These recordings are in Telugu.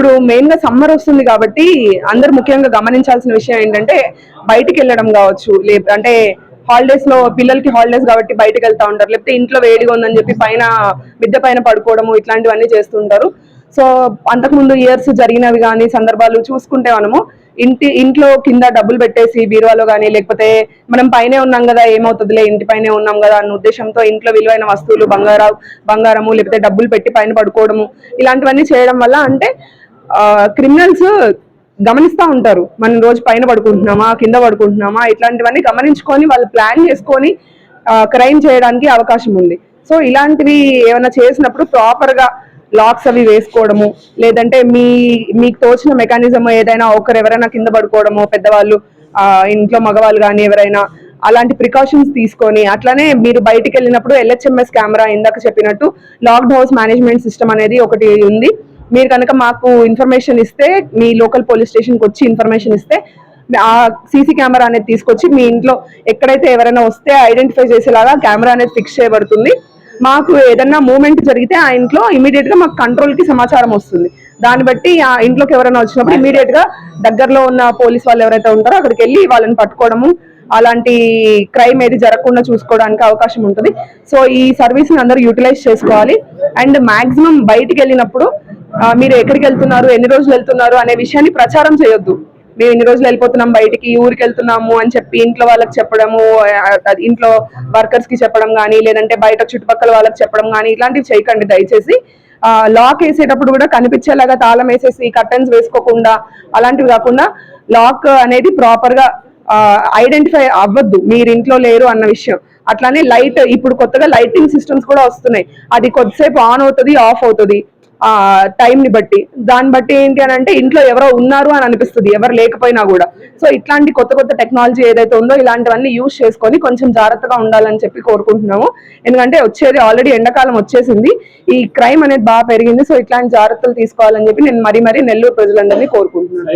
ఇప్పుడు మెయిన్గా సమ్మర్ వస్తుంది కాబట్టి అందరు ముఖ్యంగా గమనించాల్సిన విషయం ఏంటంటే బయటికి వెళ్ళడం కావచ్చు లే అంటే హాలిడేస్లో పిల్లలకి హాలిడేస్ కాబట్టి బయటకు వెళ్తా ఉంటారు లేకపోతే ఇంట్లో వేడిగా ఉందని చెప్పి పైన మిద్దె పైన పడుకోవడము ఇట్లాంటివన్నీ చేస్తుంటారు సో అంతకుముందు ఇయర్స్ జరిగినవి కానీ సందర్భాలు చూసుకుంటే మనము ఇంటి ఇంట్లో కింద డబ్బులు పెట్టేసి బీరువాలో కానీ లేకపోతే మనం పైనే ఉన్నాం కదా ఏమవుతుందిలే ఇంటి పైనే ఉన్నాం కదా అన్న ఉద్దేశంతో ఇంట్లో విలువైన వస్తువులు బంగారం బంగారము లేకపోతే డబ్బులు పెట్టి పైన పడుకోవడము ఇలాంటివన్నీ చేయడం వల్ల అంటే క్రిమినల్స్ గమనిస్తూ ఉంటారు. మనం రోజు పైన పడుకుంటున్నామా కింద పడుకుంటున్నామా ఇట్లాంటివన్నీ గమనించుకొని వాళ్ళు ప్లాన్ చేసుకొని క్రైమ్ చేయడానికి అవకాశం ఉంది. సో ఇలాంటివి ఏమైనా చేసినప్పుడు ప్రాపర్గా లాక్స్ అవి వేసుకోవడము లేదంటే మీ మీకు తోచిన మెకానిజం ఏదైనా ఒకరు ఎవరైనా కింద పడుకోవడము పెద్దవాళ్ళు ఇంట్లో మగవాళ్ళు కానీ ఎవరైనా అలాంటి ప్రికాషన్స్ తీసుకొని అట్లానే మీరు బయటికి వెళ్ళినప్పుడు ఎల్హెచ్ఎంఎస్ కెమెరా ఇందాక చెప్పినట్టు లాక్డ్ హౌస్ మేనేజ్మెంట్ సిస్టమ్ అనేది ఒకటి ఉంది. మీరు కనుక మాకు ఇన్ఫర్మేషన్ ఇస్తే మీ లోకల్ పోలీస్ స్టేషన్కి వచ్చి ఇన్ఫర్మేషన్ ఇస్తే ఆ సీసీ కెమెరా అనేది తీసుకొచ్చి మీ ఇంట్లో ఎక్కడైతే ఎవరైనా వస్తే ఐడెంటిఫై చేసేలాగా కెమెరా అనేది ఫిక్స్ చేయబడుతుంది. మాకు ఏదన్నా మూమెంట్ జరిగితే ఆ ఇంట్లో ఇమీడియట్గా మాకు కంట్రోల్కి సమాచారం వస్తుంది. దాన్ని బట్టి ఆ ఇంట్లోకి ఎవరైనా వచ్చినప్పుడు ఇమీడియట్గా దగ్గరలో ఉన్న పోలీస్ వాళ్ళు ఎవరైతే ఉంటారో అక్కడికి వెళ్ళి వాళ్ళని పట్టుకోవడము అలాంటి క్రైమ్ ఏది జరగకుండా చూసుకోవడానికి అవకాశం ఉంటుంది. సో ఈ సర్వీస్ని అందరూ యూటిలైజ్ చేసుకోవాలి. అండ్ మాక్సిమం బయటికి వెళ్ళినప్పుడు మీరు ఎక్కడికి వెళ్తున్నారు ఎన్ని రోజులు వెళ్తున్నారు అనే విషయాన్ని ప్రచారం చేయొద్దు. మేము ఇన్ని రోజులు వెళ్ళిపోతున్నాం బయటికి ఊరికి వెళ్తున్నాము అని చెప్పి ఇంట్లో వాళ్ళకి చెప్పడము ఇంట్లో వర్కర్స్కి చెప్పడం కానీ లేదంటే బయట చుట్టుపక్కల వాళ్ళకి చెప్పడం కానీ ఇలాంటివి చేయకండి దయచేసి. లాక్ వేసేటప్పుడు కూడా కనిపించేలాగా తాళం వేసేసి కర్టన్స్ వేసుకోకుండా అలాంటివి కాకుండా లాక్ అనేది ప్రాపర్గా ఐడెంటిఫై అవ్వద్దు. మీరు ఇంట్లో లేరు అన్న విషయం. అట్లానే లైట్ ఇప్పుడు కొత్తగా లైటింగ్ సిస్టమ్స్ కూడా వస్తున్నాయి. అది కొద్దిసేపు ఆన్ అవుతుంది ఆఫ్ అవుతుంది. ఆ టైం ని బట్టి. దాన్ని బట్టి ఏంటి అని అంటే ఇంట్లో ఎవరో ఉన్నారు అని అనిపిస్తుంది ఎవరు లేకపోయినా కూడా. సో ఇట్లాంటి కొత్త కొత్త టెక్నాలజీ ఏదైతే ఉందో ఇలాంటివన్నీ యూజ్ చేసుకొని కొంచెం జాగ్రత్తగా ఉండాలని చెప్పి కోరుకుంటున్నాము. ఎందుకంటే వచ్చేది ఆల్రెడీ ఎండాకాలం వచ్చేసింది. ఈ క్రైమ్ అనేది బాగా పెరిగింది. సో ఇట్లాంటి జాగ్రత్తలు తీసుకోవాలని చెప్పి నేను మరీ మరీ నెల్లూరు ప్రజలందరినీ కోరుకుంటున్నాను.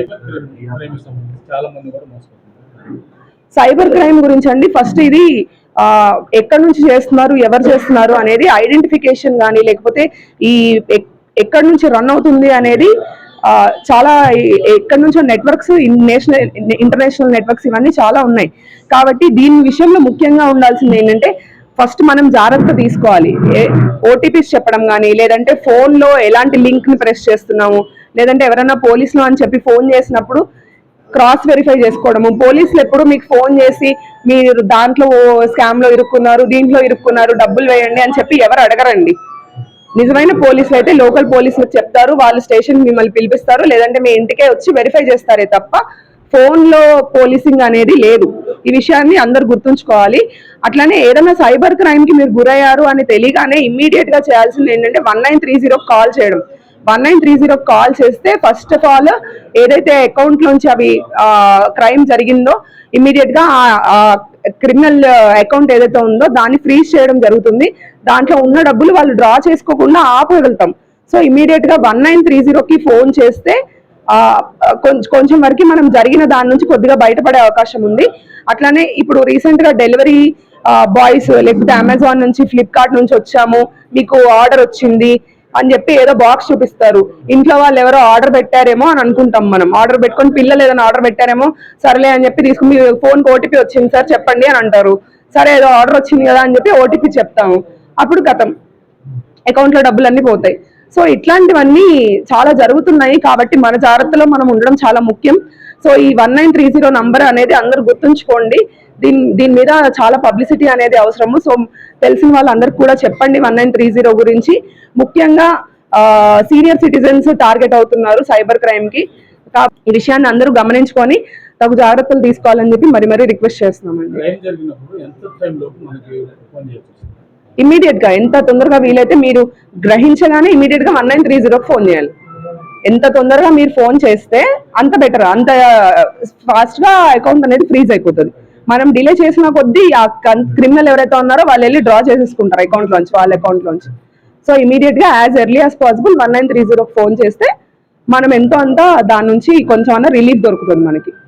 సైబర్ క్రైమ్ గురించి అండి ఫస్ట్ ఇది ఆ, ఎక్కడి నుంచి చేస్తున్నారు ఎవరు చేస్తున్నారు అనేది ఐడెంటిఫికేషన్ కానీ లేకపోతే ఈ ఎక్కడి నుంచి రన్ అవుతుంది అనేది చాలా ఎక్కడి నుంచో నెట్వర్క్స్ నేషనల్ ఇంటర్నేషనల్ నెట్వర్క్స్ ఇవన్నీ చాలా ఉన్నాయి. కాబట్టి దీని విషయంలో ముఖ్యంగా ఉండాల్సింది ఏంటంటే ఫస్ట్ మనం జాగ్రత్త తీసుకోవాలి. ఓటీపీస్ చెప్పడం కానీ లేదంటే ఫోన్లో ఎలాంటి లింక్ని ప్రెస్ చేస్తున్నాము లేదంటే ఎవరైనా పోలీసులు అని చెప్పి ఫోన్ చేసినప్పుడు క్రాస్ వెరిఫై చేసుకోవడము. పోలీసులు ఎప్పుడు మీకు ఫోన్ చేసి మీరు దాంట్లో స్కామ్లో ఇరుక్కున్నారు దీంట్లో ఇరుక్కున్నారు డబ్బులు వేయండి అని చెప్పి ఎవరు అడగరండి. నిజమైన పోలీసులు అయితే లోకల్ పోలీసులు చెప్తారు వాళ్ళు స్టేషన్ మిమ్మల్ని పిలిపిస్తారు లేదంటే మీ ఇంటికే వచ్చి వెరిఫై చేస్తారే తప్ప ఫోన్లో పోలీసింగ్ అనేది లేదు. ఈ విషయాన్ని అందరు గుర్తుంచుకోవాలి. అట్లానే ఏదైనా సైబర్ క్రైమ్కి మీరు గురయ్యారు అని తెలియగానే ఇమ్మీడియట్గా చేయాల్సింది ఏంటంటే one nine three zero call చేయడం. One nine three zero call చేస్తే ఫస్ట్ ఆఫ్ ఆల్ ఏదైతే అకౌంట్ నుంచి అవి క్రైమ్ జరిగిందో ఇమ్మీడియట్గా క్రిమినల్ అకౌంట్ uh, ఏదైతే ఉందో దాన్ని ఫ్రీజ్ చేయడం జరుగుతుంది. దాంట్లో ఉన్న డబ్బులు వాళ్ళు డ్రా చేసుకోకుండా ఆపగలుగుతాం. సో ఇమీడియట్గా వన్ నైన్ త్రీ జీరోకి ఫోన్ చేస్తే ఆ, కొంచెం కొంచెం వరకు మనం జరిగిన దాని నుంచి కొద్దిగా బయటపడే అవకాశం ఉంది. అట్లానే ఇప్పుడు రీసెంట్గా డెలివరీ బాయ్స్ లేకపోతే అమెజాన్ నుంచి ఫ్లిప్కార్ట్ నుంచి వచ్చాము. మీకు ఆర్డర్ వచ్చింది. అని చెప్పి ఏదో బాక్స్ చూపిస్తారు. ఇంట్లో వాళ్ళు ఎవరో ఆర్డర్ పెట్టారేమో అని అనుకుంటాం మనం. ఆర్డర్ పెట్టుకొని పిల్లలు ఏదైనా ఆర్డర్ పెట్టారేమో సర్లే అని చెప్పి తీసుకుని మీ ఓటీపీ వచ్చింది సార్ చెప్పండి అని అంటారు. సరే ఏదో ఆర్డర్ వచ్చింది కదా అని చెప్పి ఓటీపీ చెప్తాము. అప్పుడు గతం అకౌంట్లో డబ్బులు అన్ని పోతాయి. సో ఇట్లాంటివన్నీ చాలా జరుగుతున్నాయి కాబట్టి మన జాగ్రత్తలో మనం ఉండడం చాలా ముఖ్యం. సో ఈ one nine three zero number అనేది అందరూ గుర్తుంచుకోండి. దీని దీని మీద చాలా పబ్లిసిటీ అనేది అవసరము. సో తెలిసిన వాళ్ళందరికీ కూడా చెప్పండి వన్ నైన్ త్రీ జీరో గురించి. ముఖ్యంగా సీనియర్ సిటిజన్స్ టార్గెట్ అవుతున్నారు సైబర్ క్రైమ్కి ఈ విషయాన్ని అందరూ గమనించుకొని తగు జాగ్రత్తలు తీసుకోవాలని చెప్పి మరి మరీ రిక్వెస్ట్ చేస్తున్నామండి. ఇమీడియట్గా ఎంత తొందరగా వీలైతే మీరు గ్రహించగానే ఇమీడియట్గా వన్ నైన్ త్రీ జీరోకి ఫోన్ చేయాలి. ఎంత తొందరగా మీరు ఫోన్ చేస్తే అంత బెటర్. అంత ఫాస్ట్గా అకౌంట్ అనేది ఫ్రీజ్ అయిపోతుంది. మనం డిలే చేసిన కొద్దీ ఆ క్రిమినల్ ఎవరైతే ఉన్నారో వాళ్ళు వెళ్ళి డ్రా చేసేసుకుంటారు అకౌంట్ లోంచి వాళ్ళ అకౌంట్ లోంచి. సో ఇమీడియట్గా as early as possible one nine three zero phone చేస్తే మనం ఎంతో అంత దాని నుంచి కొంచెం అన్న రిలీఫ్ దొరుకుతుంది మనకి.